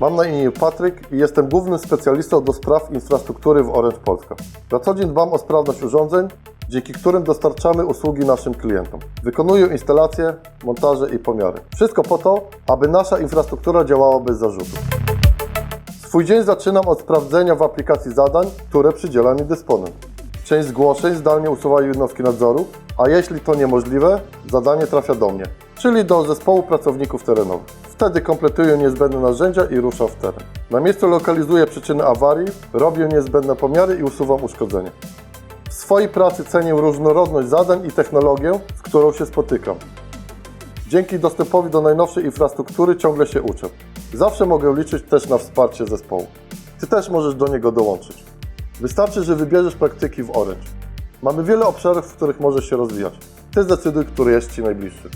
Mam na imię Patryk i jestem głównym specjalistą do spraw infrastruktury w Orange Polska. Na co dzień dbam o sprawność urządzeń, dzięki którym dostarczamy usługi naszym klientom. Wykonuję instalacje, montaże i pomiary. Wszystko po to, aby nasza infrastruktura działała bez zarzutów. Swój dzień zaczynam od sprawdzenia w aplikacji zadań, które przydziela mi dysponent. Część zgłoszeń zdalnie usuwają jednostki nadzoru, a jeśli to niemożliwe, zadanie trafia do mnie, czyli do zespołu pracowników terenowych. Wtedy kompletuję niezbędne narzędzia i ruszam w teren. Na miejscu lokalizuję przyczyny awarii, robię niezbędne pomiary i usuwam uszkodzenia. W swojej pracy cenię różnorodność zadań i technologię, z którą się spotykam. Dzięki dostępowi do najnowszej infrastruktury ciągle się uczę. Zawsze mogę liczyć też na wsparcie zespołu. Ty też możesz do niego dołączyć. Wystarczy, że wybierzesz praktyki w Orange. Mamy wiele obszarów, w których możesz się rozwijać. Ty zdecyduj, który jest Ci najbliższy.